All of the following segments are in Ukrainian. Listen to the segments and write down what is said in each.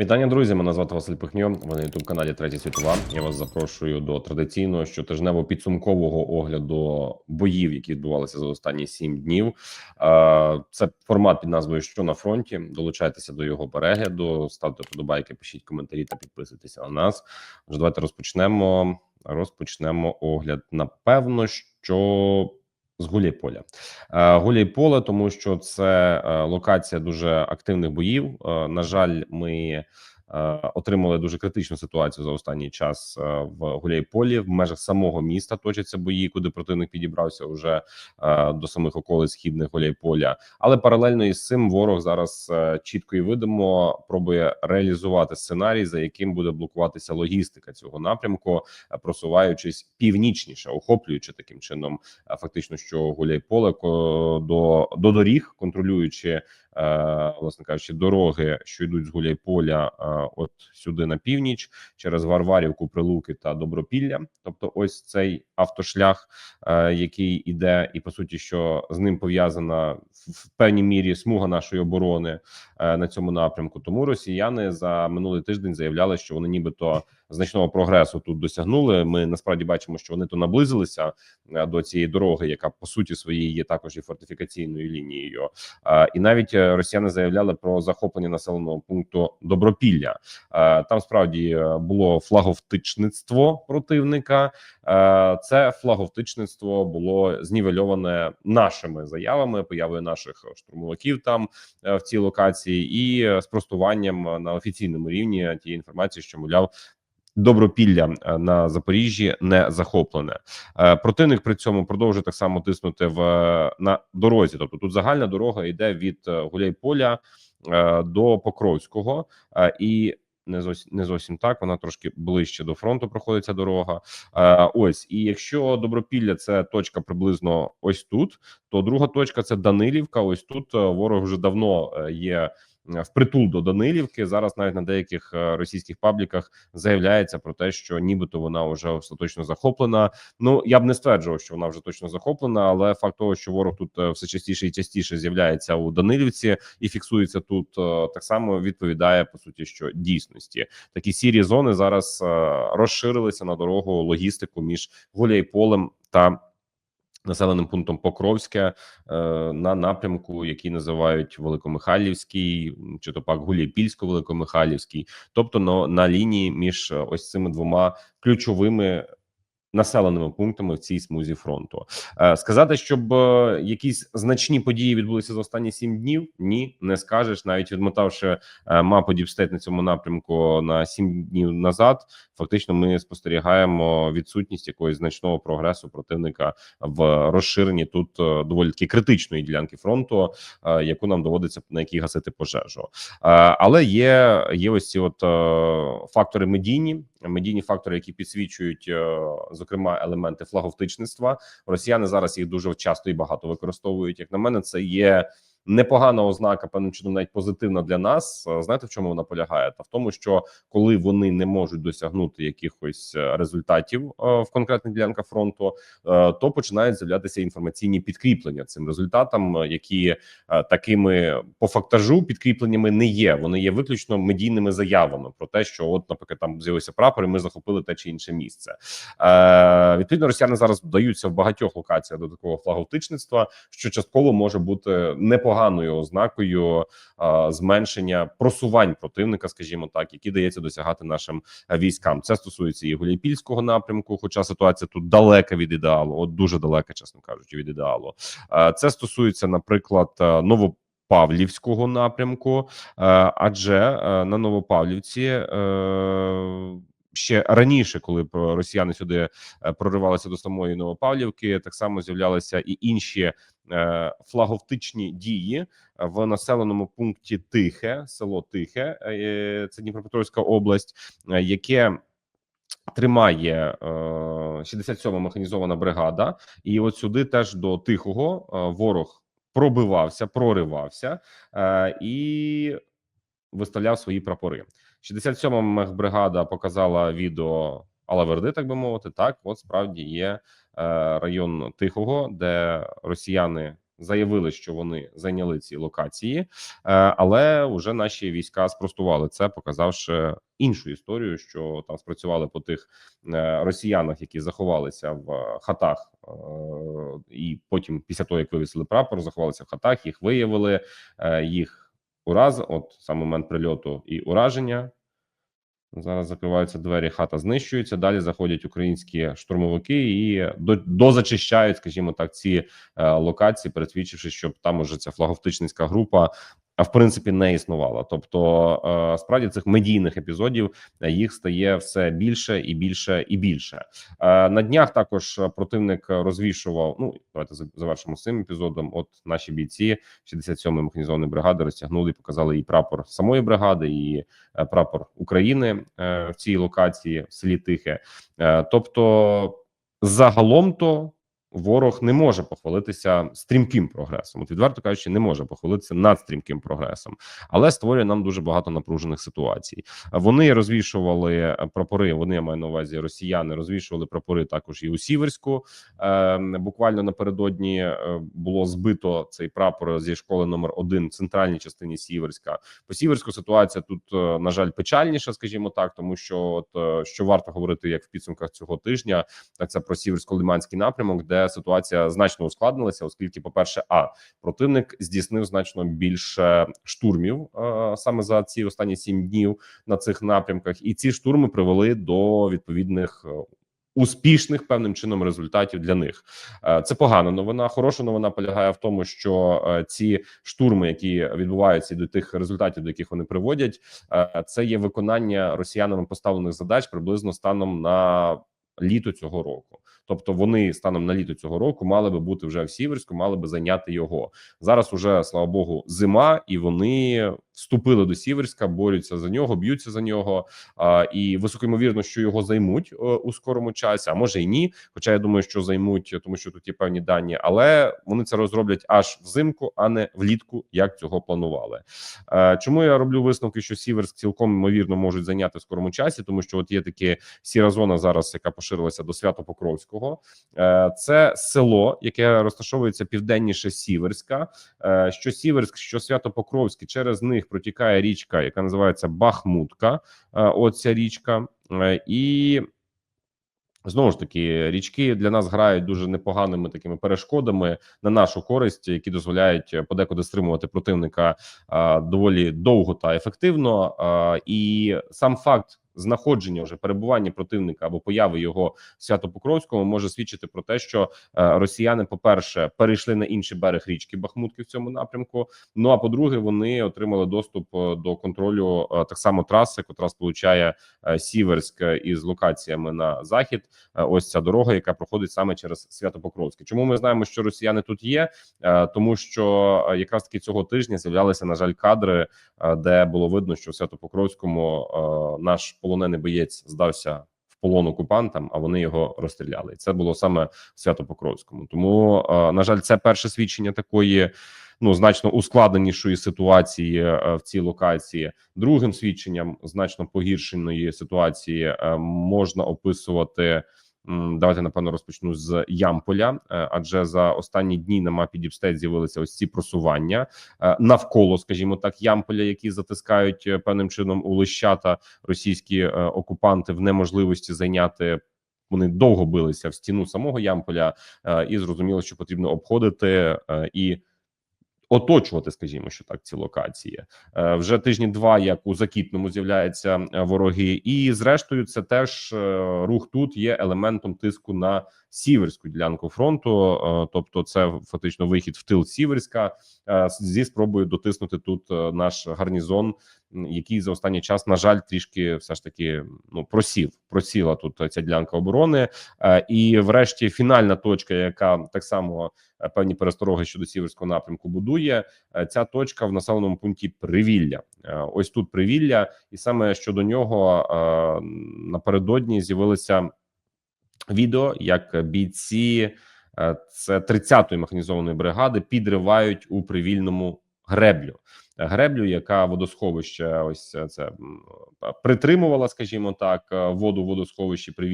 Вітання, друзі! Мене звати Василь Пихньо. Ви на youtube каналі Третя світова. Я вас запрошую до традиційного щотижнево підсумкового огляду боїв, які відбувалися за останні сім днів. Це формат під назвою Що на фронті. Долучайтеся до його перегляду, ставте подобайки, пишіть коментарі та підписуйтеся на нас. Отже, давайте розпочнемо. Розпочнемо огляд. Напевно, що з Гуляйполя. Е, Гуляйполе, тому що це е, локація дуже активних боїв. Е, На жаль, ми отримали дуже критичну ситуацію за останній час е, в Гуляйполі. В межах самого міста точаться бої, куди противник підібрався вже е, до самих околиць східних Гуляйполя. Але паралельно із цим ворог зараз е, чітко і видимо пробує реалізувати сценарій, за яким буде блокуватися логістика цього напрямку, е, просуваючись північніше, охоплюючи таким чином е, фактично, що Гуляйполе до, до доріг, контролюючи е, власне кажучи, дороги, що йдуть з Гуляйполя, е, от сюди на північ, через Варварівку, Прилуки та Добропілля. Тобто, ось цей автошлях, е, який іде, і по суті, що з ним пов'язана в певній мірі смуга нашої оборони е, на цьому напрямку. Тому росіяни за минулий тиждень заявляли, що вони нібито значного прогресу тут досягнули. Ми насправді бачимо, що вони то наблизилися е, до цієї дороги, яка по суті своїй є також і фортифікаційною лінією. Е, І навіть е, росіяни заявляли про захоплення населеного пункту Добропілля. Е, Там справді е, було флаговтичництво противника. Е, Це флаговтичництво було знівельоване нашими заявами, появою наших штурмовиків там е, в цій локації, і е, спростуванням на офіційному рівні тієї інформації, що мовляв. Добропілля е, на Запоріжжі не захоплене. Е, Противник при цьому продовжує так само тиснути в на дорозі. Тобто тут загальна дорога йде від е, Гуляйполя е, до Покровського, е, і не зовсім не зовсім так. Вона трошки ближче до фронту проходить ця дорога. Е, Ось і якщо Добропілля це точка приблизно ось тут, то друга точка це Данилівка. Ось тут е, ворог вже давно е, є. Впритул до Данилівки зараз навіть на деяких е, російських пабліках заявляється про те, що нібито вона вже остаточно захоплена. Ну я б не стверджував, що вона вже точно захоплена, але факт того, що ворог тут е, все частіше і частіше з'являється у Данилівці і фіксується тут, е, так само відповідає по суті, що дійсності такі сірі зони зараз розширилися на дорогу логістику між Гуляйполем та населеним пунктом Покровське е, на напрямку, який називають Великомихайлівський, чи то пак Гуляйпільсько-Великомихайлівський, тобто на, на лінії між е, ось цими двома ключовими. Населеними пунктами в цій смузі фронту Е, сказати, щоб е, якісь значні події відбулися за останні сім днів. Ні, не скажеш, навіть відмотавши е, мапу Діпстейт на цьому напрямку на сім днів назад. Фактично, ми спостерігаємо відсутність якогось значного прогресу противника в розширенні тут доволі таки критичної ділянки фронту, яку нам доводиться на якій гасити пожежу. Але є, є ось ці от фактори медійні, медійні фактори, які підсвічують, е, зокрема, елементи флаговтичництва. Росіяни зараз їх дуже часто і багато використовують. Як на мене, це є. Непогана ознака, певним чином, навіть позитивна для нас. Е, Знаєте, в чому вона полягає? Та в тому, що коли вони не можуть досягнути якихось е, результатів е, в конкретних ділянках фронту, то починають з'являтися інформаційні підкріплення цим результатам, які такими по фактажу підкріпленнями не є. Вони є виключно медійними заявами про те, що от, наприклад, там з'явився прапор, і ми захопили те чи інше місце. Відповідно, росіяни зараз вдаються в багатьох локаціях до такого флаговтичництва, що частково може бути непоганою ознакою зменшення просувань противника, скажімо так, які дається досягати нашим е, військам. Це стосується і Гуляйпільського напрямку, хоча ситуація тут далека від ідеалу, от дуже далека, чесно кажучи, від ідеалу. Е, Це стосується, наприклад, е, Ново. Павлівського напрямку, адже на Новопавлівці ще раніше, коли про- росіяни сюди е, проривалися до самої Новопавлівки, так само з'являлися і інші е, флаговтичні дії в населеному пункті Тихе, село Тихе, е, це Дніпропетровська область, е, яке тримає е, 67-ма механізована бригада, і от сюди теж до тихого е, ворог пробивався, проривався е, і виставляв свої прапори. 67-ма мехбригада показала відео Алаверди, так би мовити. Так, от справді є е, район Тихого, де росіяни заявили, що вони зайняли ці локації, е, але вже наші війська спростували це, показавши іншу історію, що там спрацювали по тих е, росіянах, які заховалися в хатах, і потім, після того як вивісили прапор, заховалися в хатах. Їх виявили, їх ураз. От сам момент прильоту і ураження. Зараз закриваються двері, хата знищується. Далі заходять українські штурмовики і дозачищають, скажімо так, ці е, локації, пересвідчивши, щоб там уже ця флаговтичницька група. В принципі не існувала. Тобто, е, справді цих медійних епізодів е, їх стає все більше і більше і більше. Е, на днях також противник розвішував. Ну давайте завершимо цим епізодом. От наші бійці 67-ї механізованої бригади розтягнули і показали і прапор самої бригади, і прапор України в цій локації в селі Тихе. Тобто, загалом то ворог не може похвалитися стрімким прогресом. От відверто кажучи, не може похвалитися надстрімким прогресом, але створює нам дуже багато напружених ситуацій. Вони розвішували е, прапори. Вони я маю на увазі росіяни розвішували прапори також і у Сіверську. Е, буквально напередодні е, було збито цей прапор зі школи номер один в центральній частині Сіверська. По Сіверську ситуація тут, е, на жаль, печальніша, скажімо так, тому що от що варто говорити, як в підсумках цього тижня, так це про Сіверсько-Лиманський напрямок, де ситуація значно ускладнилася, оскільки, по перше, а противник здійснив значно більше штурмів е, саме за ці останні сім днів на цих напрямках, і ці штурми привели до відповідних. е, Успішних певним чином результатів для них Е, це погана новина. Хороша новина полягає в тому, що е, ці штурми, які відбуваються до тих результатів, до яких вони приводять, це є виконання росіянами поставлених задач приблизно станом на літо цього року. Тобто вони станом на літо цього року мали би бути вже в Сіверську, мали би зайняти його зараз. Уже слава Богу, зима, і вони вступили до Сіверська, борються за нього, б'ються за нього. А, і високо ймовірно, що його займуть е, у скорому часі, а може й ні. Хоча я думаю, що займуть, тому що тут є певні дані, але вони це розроблять аж взимку, а не влітку, як цього планували. Е, Чому я роблю висновки, що Сіверськ цілком ймовірно можуть зайняти в скорому часі, тому що от є такі сіра зона зараз, яка поширилася до Свято-Покровського. Е, Це село, яке розташовується південніше Сіверська. Що Сіверськ, що Свято-Покровське, через них протікає річка, яка називається Бахмутка. Е, Оця річка, Е, і Знову ж таки, річки для нас грають дуже непоганими такими перешкодами на нашу користь, які дозволяють е, подекуди стримувати противника доволі довго та ефективно. І сам факт знаходження вже перебування противника або появи його Свято-Покровському може свідчити про те, що е, росіяни, по перше, перейшли на інший берег річки Бахмутки в цьому напрямку. Ну а по-друге, вони отримали доступ е, до контролю е, так само траси, котра сполучає Сіверськ із локаціями на захід. Ось ця дорога, яка проходить саме через Свято-Покровське. Чому ми знаємо, що росіяни тут є? Тому що якраз таки цього тижня з'являлися на жаль кадри, де було видно, що в Свято-Покровському наш полонений боєць здався. В полон окупантам, а вони його розстріляли. І це було саме в Свято-Покровському. Тому, е, на жаль, це перше свідчення такої ну значно ускладненішої ситуації е, в цій локації. Другим свідченням значно погіршеної ситуації е, можна описувати. Давайте напевно розпочну з Ямполя, е, адже за останні дні на мапі Діпстейт з'явилися ось ці просування е, навколо, скажімо так, Ямполя, які затискають е, певним чином у лищата російські окупанти в неможливості зайняти. Вони довго билися в стіну самого Ямполя, і зрозуміло, що потрібно обходити і оточувати, скажімо, що так, ці локації. Е, вже тижні два, як у Закітному з'являються е, вороги, і зрештою, це теж е, рух тут є елементом тиску на сіверську ділянку фронту, е, тобто, це фактично вихід в тил Сіверська е, зі спробою дотиснути тут е, наш гарнізон, який за останній час, на жаль, трішки все ж таки ну просів. Просіла тут ця ділянка оборони, і, врешті, фінальна точка, яка так само певні перестороги щодо сіверського напрямку будує. Ця точка в населеному пункті Привілля. Ось тут Привілля, і саме щодо нього напередодні з'явилися відео, як бійці е, це 30-ї механізованої бригади підривають у привільному греблю. Греблю, яка водосховище, ось це притримувала, скажімо так, е, воду в водосховищі при.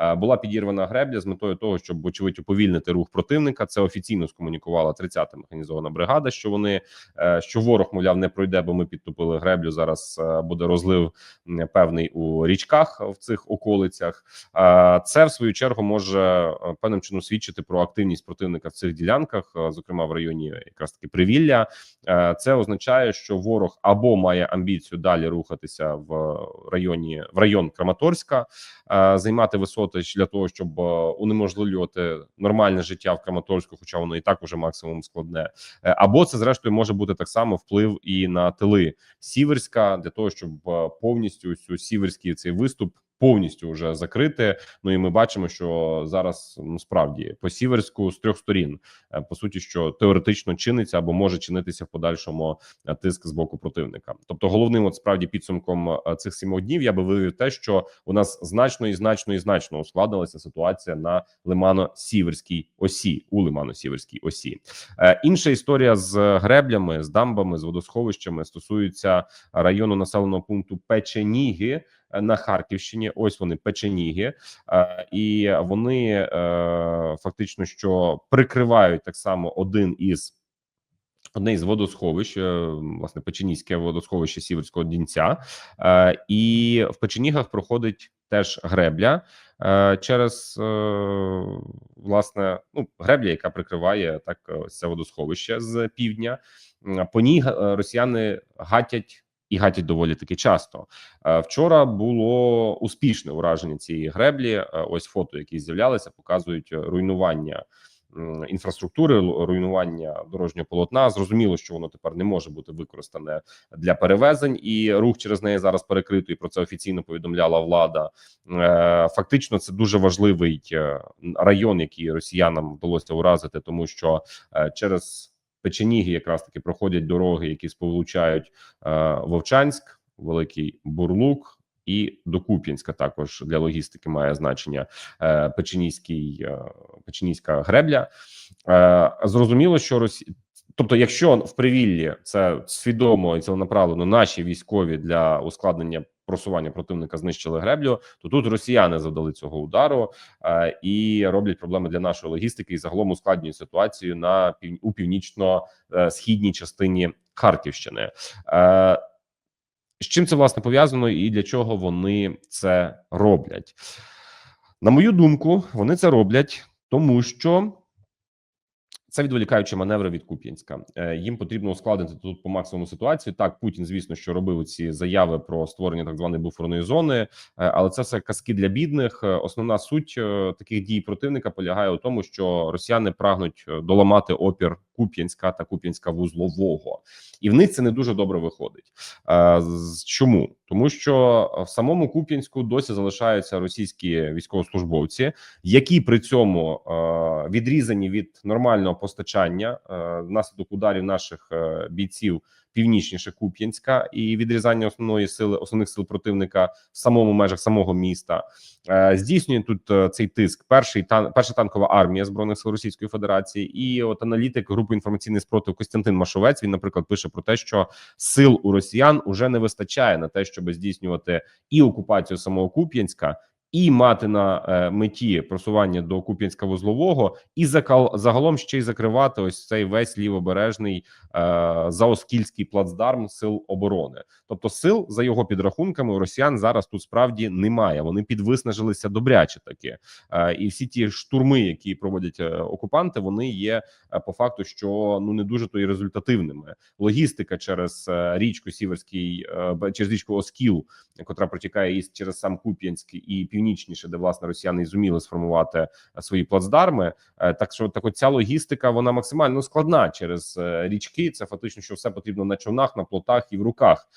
Е, Була підірвана гребля з метою того, щоб вочевидь уповільнити рух противника. Це офіційно скомунікувала 30-та механізована бригада. Що вони е, що ворог, мовляв, не пройде, бо ми підтопили греблю. Зараз е, буде розлив певний у річках в цих околицях. Е, Це в свою чергу може е, певним чином свідчити про активність противника в цих ділянках, е, зокрема в районі якраз таки привілля. Е, Це означає, що ворог або має амбіцію далі рухатися в районі в район Краматорська, е, займати висоти для того, щоб е, унеможливлювати нормальне життя в Краматорську, хоча воно і так уже максимум складне. Е, Або це зрештою може бути так само вплив і на тили Сіверська для того, щоб повністю цю сіверський цей виступ. Повністю вже закрити. Ну і ми бачимо, що зараз ну справді по сіверську з трьох сторін е, по суті, що теоретично чиниться або може чинитися в подальшому е, тиск з боку противника. Тобто, головним от справді підсумком е, цих сімох днів я би вивів те, що у нас значно і значно і значно ускладнилася ситуація на лимано-сіверській осі у лимано-сіверській осі. Інша історія з греблями, з дамбами, з водосховищами стосується району населеного пункту Печеніги на Харківщині. Ось вони Печеніги, е, і вони е, фактично що прикривають так само один із. Одне із водосховищ, е, власне, Печенізьке водосховище Сіверського Дінця, і в Печенігах проходить теж гребля через власне ну гребля, яка прикриває так це водосховище з півдня. По ній росіяни гатять і гатять доволі таки часто. Е, Вчора було успішне ураження цієї греблі. Е, Ось фото, які з'являлися, показують е, руйнування інфраструктури, руйнування дорожнього полотна. Зрозуміло, що воно тепер не може бути використане для перевезень, і рух через неї зараз перекрито. І про це офіційно повідомляла влада. Фактично, це дуже важливий район, який росіянам вдалося уразити, тому що через Печеніги якраз таки проходять дороги, які сполучають е, Вовчанськ, Великий Бурлук. І до Куп'янська також для логістики має значення е, Печеніський, е, Печеніська гребля. Зрозуміло, що Росі... Тобто, якщо в привіллі це свідомо і ціленаправлено наші військові для ускладнення просування противника знищили греблю, то тут росіяни завдали цього удару е, і роблять проблеми для нашої логістики і загалом ускладнюють ситуацію на пів... у північно-східній частині Харківщини. Е, з чим це власне пов'язано і для чого вони це роблять? На мою думку, вони це роблять, тому що це відволікаючі маневри від Куп'янська. Е, Їм потрібно ускладнити тут по максимуму ситуацію. Так, Путін, звісно, що робив ці заяви про створення так званої буферної зони, е, але це все казки для бідних. Е, Основна суть таких дій противника полягає у тому, що росіяни прагнуть доламати опір Куп'янська та Куп'янська вузлового, і в них це не дуже добре виходить. Е, Чому? Тому що в самому Куп'янську досі залишаються російські військовослужбовці, які при цьому е, відрізані від нормального постачання е, внаслідок ударів наших бійців північніше Куп'янська і відрізання основної сили основних сил противника в самому межах самого міста. Е, здійснює тут е, цей тиск. Перший тан перша танкова армія збройних сил Російської Федерації, і от аналітик групи інформаційний спротив Костянтин Машовець. Він, наприклад, пише про те, що сил у росіян уже не вистачає на те, щоб здійснювати і окупацію самого Куп'янська. І мати на е, меті просування до Куп'янська вузлового, і загалом ще й закривати ось цей весь лівобережний е, заоскільський плацдарм сил оборони. Тобто, сил за його підрахунками у росіян зараз тут справді немає. Вони підвиснажилися добряче таки, е, і всі ті штурми, які проводять окупанти, вони є по факту, що ну не дуже то і результативними. Логістика через річку Сіверський, через річку Оскіл, котра протікає і через сам Куп'янськ і північніше, де власне росіяни і зуміли сформувати е, свої плацдарми. Е, Так що так, от ця логістика вона максимально складна через е, річки. Це фактично, що все потрібно на човнах, на плотах і в руках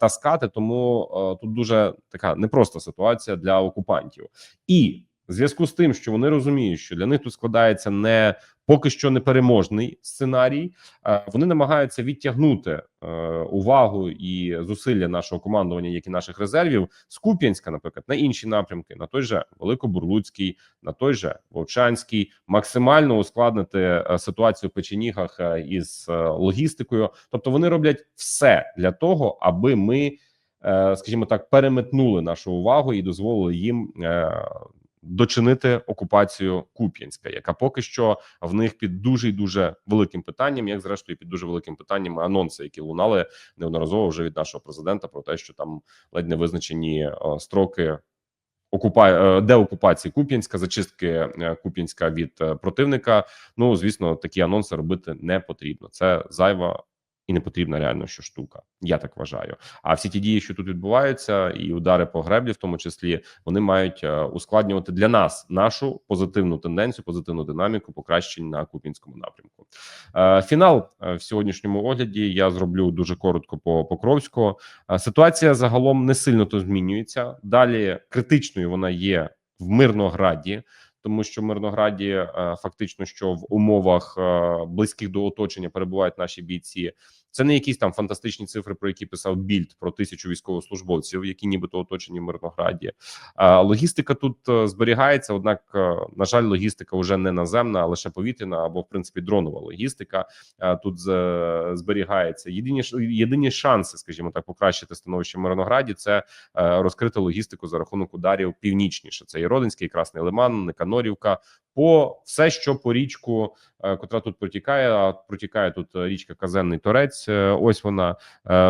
таскати. Тому тут дуже така непроста ситуація для окупантів і. В зв'язку з тим, що вони розуміють, що для них тут складається не поки що непереможний сценарій, е, вони намагаються відтягнути е, увагу і зусилля нашого командування, як і наших резервів, з Куп'янська, наприклад, на інші напрямки, на той же Великобурлуцький, на той же Вовчанський, максимально ускладнити е, ситуацію в печенігах із логістикою. Тобто вони роблять все для того, аби ми, скажімо так, переметнули нашу увагу і дозволили їм. Дочинити окупацію Куп'янська, яка поки що в них під дуже і дуже великим питанням, як зрештою під дуже великим питанням анонси, які лунали неодноразово вже від нашого президента, про те, що там ледь не визначені е, строки окупа... е, деокупації Куп'янська, зачистки е, Куп'янська від противника. Ну звісно, такі анонси робити не потрібно. Це зайва і не потрібна реально що штука. Я так вважаю. А всі ті дії, що тут відбуваються, і удари по греблі, в тому числі, вони мають е, ускладнювати для нас нашу позитивну тенденцію, позитивну динаміку покращень на Куп'янському напрямку. Е, Фінал е, в сьогоднішньому огляді я зроблю дуже коротко по Покровську. Ситуація загалом не сильно то змінюється. Далі критичною вона є в Мирнограді. Тому що в Мирнограді е, фактично, що в умовах е, близьких до оточення перебувають наші бійці. Це не якісь там фантастичні цифри, про які писав Більд про тисячу військовослужбовців, які нібито оточені в Мирнограді. Логістика тут е, зберігається. Однак, е, на жаль, логістика вже не наземна, а лише повітряна або в принципі дронова логістика е, тут зберігається. Єдині єдині шанси, скажімо так, покращити становище в Мирнограді. Це розкрити логістику за рахунок ударів північніше. Це і Родинський, і Красний Лиман, Никанорівка. По все, що по річку, е, котра тут протікає, протікає тут е, річка Казенний Торець. е, Ось вона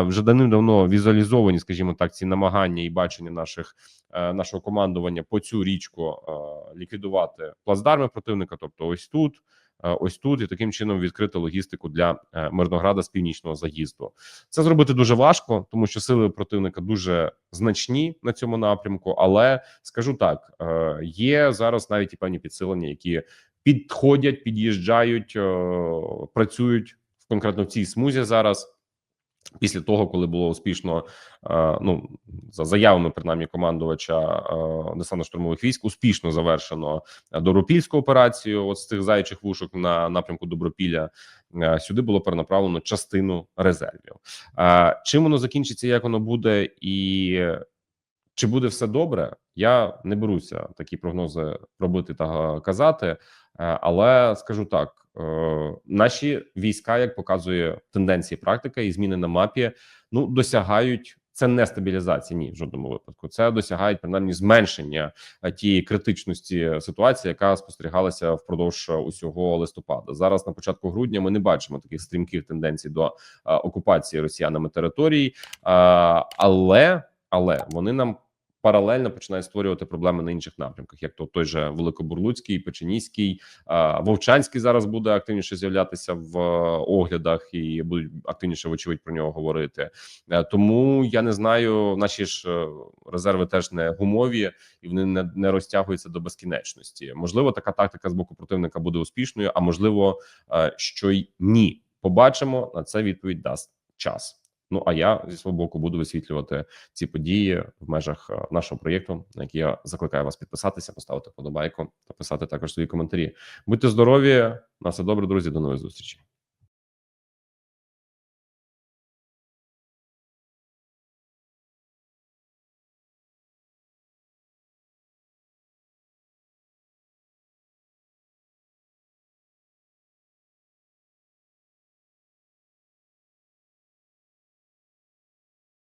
вже давним-давно візуалізовані, скажімо так, ці намагання і бачення наших нашого командування по цю річку ліквідувати плацдарми противника. Тобто, ось тут, ось тут, і таким чином відкрити логістику для е, Мирнограда з північного заїзду. Це зробити дуже важко, тому що сили противника дуже значні на цьому напрямку. Але скажу так: е, є зараз навіть і певні підсилення, які підходять, під'їжджають, е, працюють конкретно в цій смузі зараз. Після того, коли було успішно, е, ну за заявами принаймні командувача е, десантно-штурмових військ, успішно завершено е, Доропільську операцію. От з цих зайчих вушок на напрямку Добропілля сюди було перенаправлено частину резервів. Чим воно закінчиться, як воно буде, і чи буде все добре? Я не беруся такі прогнози робити та казати, але скажу так: наші війська, як показує тенденції, практика і зміни на мапі, ну досягають. Це не стабілізація, ні в жодному випадку. Це досягають принаймні зменшення е, тієї критичності ситуації, яка спостерігалася впродовж е, усього листопада. Зараз на початку грудня ми не бачимо таких стрімких тенденцій до е, окупації росіянами територій, е, але але вони нам паралельно починають створювати проблеми на інших напрямках, як то той же Великобурлуцький, Печеніський, Вовчанський зараз буде активніше з'являтися в е, оглядах і будуть активніше, вочевидь, про нього говорити. Е, Тому я не знаю, наші ж е, резерви теж не гумові і вони не, не розтягуються до безкінечності. Можливо, така тактика з боку противника буде успішною, а можливо, що й ні. Побачимо на це відповідь дасть час. Ну а я зі свого боку буду висвітлювати ці події в межах е, нашого проєкту, на який я закликаю вас підписатися, поставити подобайку та писати також свої коментарі. Будьте здорові, на все добре, друзі. До нових зустрічей.